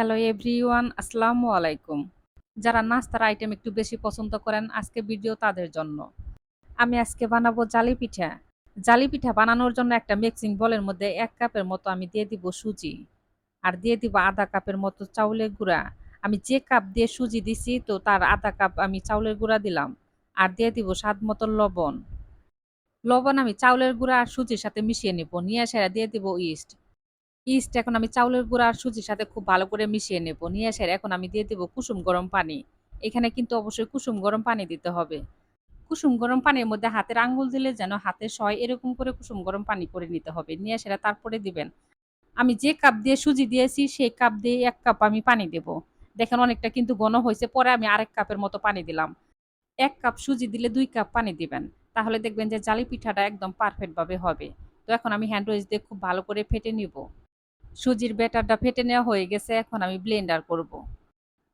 Hello everyone আসসালামু আলাইকুম যারা নাস্তার আইটেম একটু বেশি পছন্দ করেন, আজকে ভিডিও তাদের জন্য। আমি আজকে বানাবো জালি পিঠা। জালি পিঠা বানানোর জন্য একটা মিক্সিং বলের মধ্যে এক কাপের মতো আমি দিয়ে দিব সুজি। আর দিয়ে দিব আধা কাপের মতো চাউলের গুঁড়া। আমি যে কাপ দিয়ে সুজি দিছি, তো তার আধা কাপ আমি চাউলের গুঁড়া দিলাম। আর দিয়ে দিব স্বাদ মতো লবণ। লবণ আমি চাউলের গুঁড়া আর সুজির সাথে মিশিয়ে নিব। নিয়ে সেরা দিয়ে দিব ইস্ট ইস্ট এখন আমি চাউলের গুঁড়া আর সুজির সাথে খুব ভালো করে মিশিয়ে নেব। নিয়ে এসে এখন আমি দিয়ে দেবো কুসুম গরম পানি। এখানে কিন্তু অবশ্যই কুসুম গরম পানি দিতে হবে। কুসুম গরম পানির মধ্যে হাতের আঙ্গুল দিলে যেন হাতে সয় এরকম করে কুসুম গরম পানি করে নিতে হবে। নিয়ে সেটা তারপরে দিবেন। আমি যে কাপ দিয়ে সুজি দিয়েছি, সেই কাপ দিয়ে এক কাপ আমি পানি দেব। দেখেন অনেকটা কিন্তু ঘন হয়েছে, পরে আমি আরেক কাপের মতো পানি দিলাম। এক কাপ সুজি দিলে দুই কাপ পানি দিবেন। তাহলে দেখবেন যে জালি পিঠাটা একদম পারফেক্টভাবে হবে। তো এখন আমি হ্যান্ড ওয়েজ দিয়ে খুব ভালো করে ফেটে নিব। সুজির ব্যাটারটা ফেটে নেওয়া হয়ে গেছে, এখন আমি ব্লেন্ডার করব।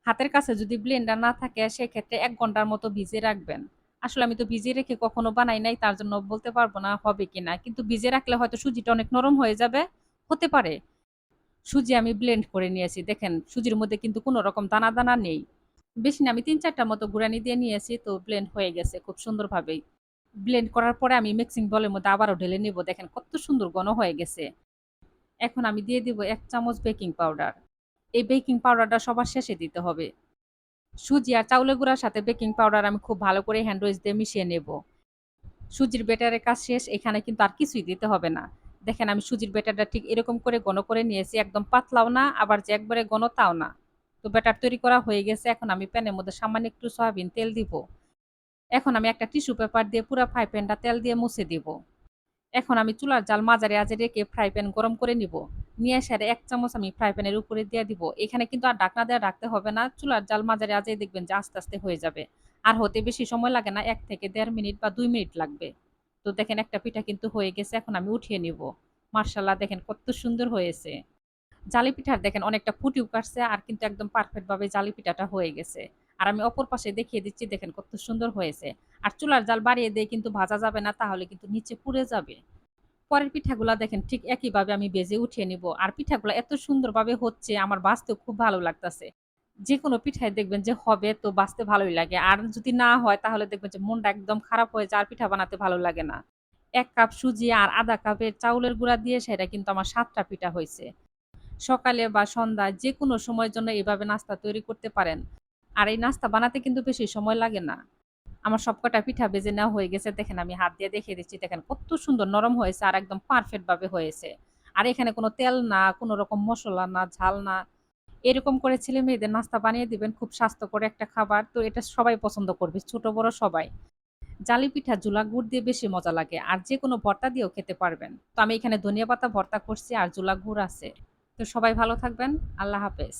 হাতের কাছে যদি ব্লেন্ডার না থাকে, সেক্ষেত্রে এক ঘণ্টার মতো ভিজে রাখবেন। আসলে আমি তো ভিজিয়ে রেখে কখনো বানাই নাই, তার জন্য বলতে পারব না হবে কি না কিন্তু ভিজে রাখলে হয়তো সুজিটা অনেক নরম হয়ে যাবে। হতে পারে। সুজি আমি ব্লেন্ড করে নিয়েছি। দেখেন, সুজির মধ্যে কিন্তু কোনো রকম দানা দানা নেই। বেশি না, আমি তিন চারটা মতো গুঁড়ানি দিয়ে নিয়েছি, তো ব্লেন্ড হয়ে গেছে খুব সুন্দরভাবেই। ব্লেন্ড করার পরে আমি মিক্সিং বলের মধ্যে আবারও ঢেলে নিব। দেখেন কত সুন্দর ঘন হয়ে গেছে। এখন আমি দিয়ে দিব এক চামচ বেকিং পাউডার। এই বেকিং পাউডারটা সবার শেষে দিতে হবে। সুজি আর চাউলের গুঁড়ার সাথে বেকিং পাউডার আমি খুব ভালো করে হ্যান্ডওয়েজ দিয়ে মিশিয়ে নেব। সুজির বেটারের কাজ শেষ, এখানে কিন্তু আর কিছুই দিতে হবে না। দেখেন আমি সুজির বেটারটা ঠিক এরকম করে ঘন করে নিয়েছি, একদম পাতলাও না, আবার যে একবারে ঘন তাও না। তো ব্যাটার তৈরি করা হয়ে গেছে, এখন আমি প্যানের মধ্যে সামান্য একটু সয়াবিন তেল দিব। এখন আমি একটা টিস্যু পেপার দিয়ে পুরো ফ্রাই প্যানটা তেল দিয়ে মুছে দিব। এখন আমি চুলার জাল মাঝারে আজে রেখে ফ্রাই প্যান গরম করে নিব। নিয়ে এসে এক চামচ আমি ফ্রাই প্যানের উপরে দিয়ে দিব। এখানে কিন্তু আর ডাকনা দেওয়া রাখতে হবে না। চুলার জাল মাঝারে আজে দেখবেন যে আস্তে আস্তে হয়ে যাবে। আর হতে বেশি সময় লাগে না, এক থেকে দেড় মিনিট বা দুই মিনিট লাগবে। তো দেখেন একটা পিঠা কিন্তু হয়ে গেছে, এখন আমি উঠিয়ে নিব। মার্শাল্লাহ দেখেন কত সুন্দর হয়েছে। জালি পিঠার দেখেন অনেকটা ফুটি কাটছে আর কিন্তু একদম পারফেক্টভাবে জালি পিঠাটা হয়ে গেছে। আর আমি অপর পাশে দেখিয়ে দিচ্ছি, দেখেন কত সুন্দর হয়েছে। আর চুলার জাল বাড়িয়ে দিয়ে কিন্তু ভাজা যাবে না, তাহলে কিন্তু নিচে পুড়ে যাবে। পরের পিঠাগুলা দেখেন ঠিক একইভাবে আমি বেজে উঠিয়ে নিব। আর পিঠাগুলো এত সুন্দরভাবে হচ্ছে, আমার বাঁচতে খুব ভালো লাগতেছে। যে কোনো পিঠায় দেখবেন যে হবে তো বাঁচতে ভালোই লাগে। আর যদি না হয়, তাহলে দেখবেন যে মনটা একদম খারাপ হয়ে যায়, আর পিঠা বানাতে ভালো লাগে না। এক কাপ সুজি আর আধা কাপের চাউলের গুঁড়া দিয়ে সেটা কিন্তু আমার সাতটা পিঠা হয়েছে। সকালে বা সন্ধ্যায় যে কোনো সময়ের জন্য এভাবে নাস্তা তৈরি করতে পারেন। আর এই নাস্তা বানাতে কিন্তু বেশি সময় লাগে না। আমার সবকটা পিঠা বেজে নেওয়া হয়ে গেছে, দেখেন আমি হাত দিয়ে দেখিয়ে দিচ্ছি, দেখেন কত সুন্দর নরম হয়েছে আর একদম পারফেক্ট ভাবে হয়েছে। আর এখানে কোনো তেল না, কোনো রকম মশলা না, ঝাল না। এরকম করে ছেলে মেয়েদের নাস্তা বানিয়ে দিবেন, খুব স্বাস্থ্যকর একটা খাবার। তো এটা সবাই পছন্দ করবে, ছোট, বড় সবাই। জালি পিঠা, জুলা গুড় দিয়ে বেশি মজা লাগে আর যে কোনো ভর্তা দিয়েও খেতে পারবেন। তো আমি এখানে ধনিয়া পাতা ভর্তা করছি আর জুলা গুড় আছে। তো সবাই ভালো থাকবেন, আল্লাহ হাফেজ।